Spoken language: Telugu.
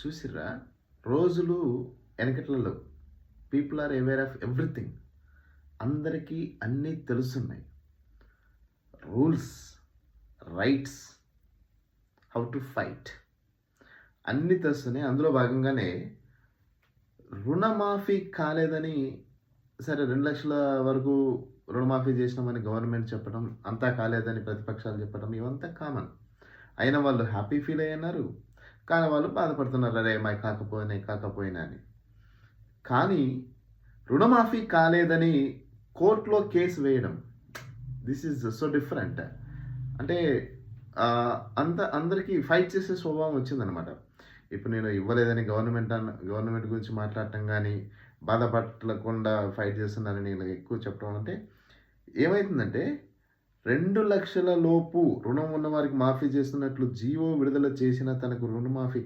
చూసిర్రా? రోజులు వెనకట్లలో people are aware of everything అందరికీ అన్నీ తెలుస్తున్నాయి rules rights how to fight అన్నీ తెలుస్తున్నాయి అందులో భాగంగానే రుణమాఫీ కాలేదని సరే రెండు లక్షల వరకు రుణమాఫీ చేసినామని గవర్నమెంట్ చెప్పడం అంతా కాలేదని ప్రతిపక్షాలు చెప్పడం ఇవంతా కామన్ అయిన వాళ్ళు హ్యాపీ ఫీల్ అయ్యన్నారు కానీ వాళ్ళు బాధపడుతున్నారు అరే మా కాకపోయినా కాకపోయినా అని. కానీ రుణమాఫీ కాలేదని కోర్టులో కేసు వేయడం దిస్ ఈజ్ సో డిఫరెంట్. అంటే అంత అందరికీ ఫైట్ చేసే స్వభావం వచ్చిందనమాట ఇప్పుడు నేను ఇవ్వలేదని గవర్నమెంట్ అన్న గవర్నమెంట్ గురించి మాట్లాడటం కానీ బాధపడకుండా ఫైట్ చేస్తున్నారని ఇలా ఎక్కువ చెప్పడం అంటే ఏమవుతుందంటే రెండు లక్షల లోపు రుణం ఉన్న వారికి మాఫీ చేస్తున్నట్లు జీవో విడుదల చేసిన తనకు రుణమాఫీ